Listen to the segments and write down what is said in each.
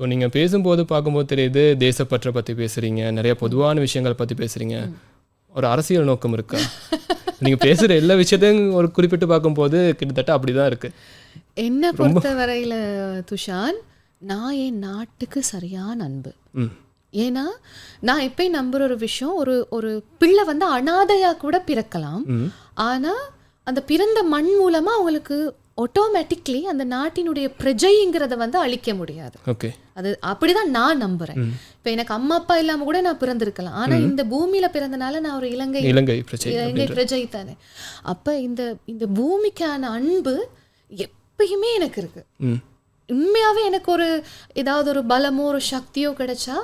இப்போ நீங்கள் பேசும்போது பார்க்கும்போது தெரியுது தேசப்பற்றை பற்றி பேசுகிறீங்க நிறைய பொதுவான விஷயங்கள் பற்றி பேசுகிறீங்க ஒரு அரசியல் நோக்கம் இருக்கா? நீங்கள் பேசுகிற எல்லா விஷயத்தையும் ஒரு குறிப்பிட்டு பார்க்கும்போது கிட்டத்தட்ட அப்படி தான் இருக்குது என்ன பொறுத்த வரையில துஷான் நான் என் நாட்டுக்கு சரியான அன்பு. ஏன்னா நான் எப்பயும் நம்புற ஒரு விஷயம் ஒரு ஒரு பிள்ளை வந்து அனாதையா கூட பிறக்கலாம். ஆனா அந்த பிறந்த மண் மூலமா அவங்களுக்கு ஆட்டோமேட்டிக்லி அந்த நாட்டினுடைய பிரஜைங்கிறத வந்து அழிக்க முடியாது. ஓகே அது அப்படிதான் நான் நம்புறேன். இப்ப எனக்கு அம்மா அப்பா இல்லாம கூட நான் பிறந்திருக்கலாம். ஆனா இந்த பூமியில பிறந்தனால நான் ஒரு இலங்கை இலங்கை பிரஜை தானே. அப்ப இந்த இந்த பூமிக்கான அன்பு எப்பயுமே எனக்கு இருக்கு. உண்மையாவே எனக்கு ஒரு ஏதாவது ஒரு பலமோ ஒரு சக்தியோ கிடைச்சா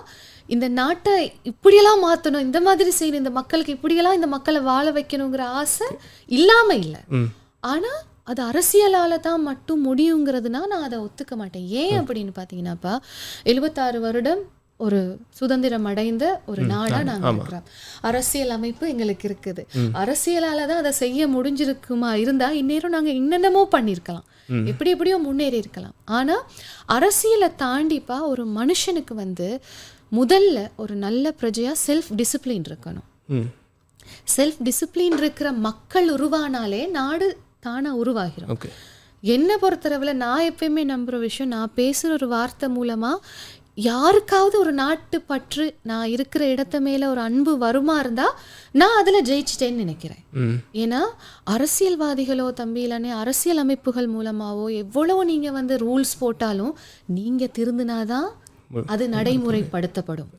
இந்த நாட்டை இப்படியெல்லாம் மாத்தணும் இந்த மாதிரி செய்யணும் இந்த மக்களுக்கு இப்படியெல்லாம் இந்த மக்களை வாழ வைக்கணுங்கிற ஆசை இல்லாம இல்லை. ஆனா அது அரசியலால தான் மட்டும் முடியுங்கிறதுனா நான் அதை ஒத்துக்க மாட்டேன். ஏன் அப்படின்னு பார்த்தீங்கன்னாப்பா எழுபத்தாறு வருடம் ஒரு சுதந்திரம் அடைந்த ஒரு நாடா நாங்க இருக்கிறோம். அரசியல் அமைப்பு எங்களுக்கு இருக்குது. அரசியலால தான் அதை செய்ய முடிஞ்சிருக்குமா இருந்தா இந்நேரம் நாங்க என்னென்னமோ பண்ணியிருக்கலாம். எப்படி எப்படியோ முன்னேறி இருக்கலாம். ஆனா அரசியலை தாண்டிப்பா ஒரு மனுஷனுக்கு வந்து முதல்ல ஒரு நல்ல பிரஜையா செல்ஃப் டிசிப்ளின் இருக்கணும். செல்ஃப் டிசிப்ளின் இருக்கிற மக்கள் உருவானாலே நாடு தானா உருவாகிரும் ஓகே என்னை பொறுத்தளவில் நான் எப்பயுமே நம்புற விஷயம் நான் பேசுகிற ஒரு வார்த்தை மூலமா யாருக்காவது ஒரு நாட்டு பற்று நான் இருக்கிற இடத்த மேல ஒரு அன்பு வருமா இருந்தா நான் அதுல ஜெயிச்சிட்டேன்னு நினைக்கிறேன். ஏன்னா அரசியல்வாதிகளோ தம்பி இல்லைன்னே அரசியல் அமைப்புகள் மூலமாவோ எவ்வளவு நீங்க வந்து ரூல்ஸ் போட்டாலும் நீங்க திருந்தினாதான் அது நடைமுறைப்படுத்தப்படும்.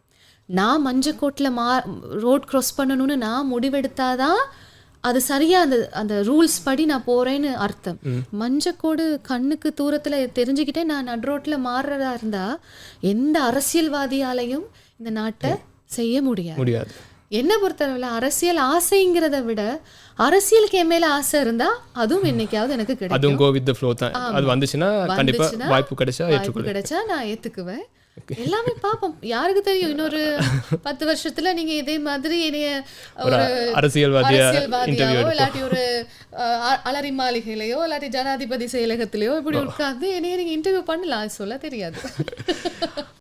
நான் மஞ்சக்கோட்டில் மா ரோட் க்ராஸ் பண்ணணும்னு நான் முடிவெடுத்தாதான் அது சரியா அந்த அந்த ரூல்ஸ் படி நான் போறேன்னு அர்த்தம். மஞ்சக்கோடு கண்ணுக்கு தூரத்துல தெரிஞ்சுக்கிட்டே நான் நட் ரோட்ல மாறுறதா இருந்தா எந்த அரசியல்வாதியாலையும் இந்த நாட்டை செய்ய முடியாது. முடியாது. என்ன பொறுத்தளவில் அரசியல் ஆசைங்கிறத விட அரசியலுக்கு என் மேல ஆசை இருந்தா அதுவும் என்னைக்காவது எனக்கு கிடைக்கும். அதுவும் கோ வித் த ஃப்ளோ தான். அது வந்துச்சுன்னா கண்டிப்பா வாய்ப்பு கிடைச்சா வாய்ப்பு கிடைச்சா நான் ஏத்துக்குவேன். எல்லாமே பார்ப்போம் யாருக்கு தெரியும்? இன்னொரு பத்து வருஷத்துல நீங்க இதே மாதிரி என்னைய ஒரு அரசியல்வாதியா அரசியல்வாதியாவோ இல்லாட்டி ஒரு அலரி மாளிகையிலயோ இல்லாட்டி ஜனாதிபதி செயலகத்திலயோ இப்படி உட்கார்ந்து என்னைய நீங்க இன்டர்வியூ பண்ணலாம். சொல்ல தெரியாது.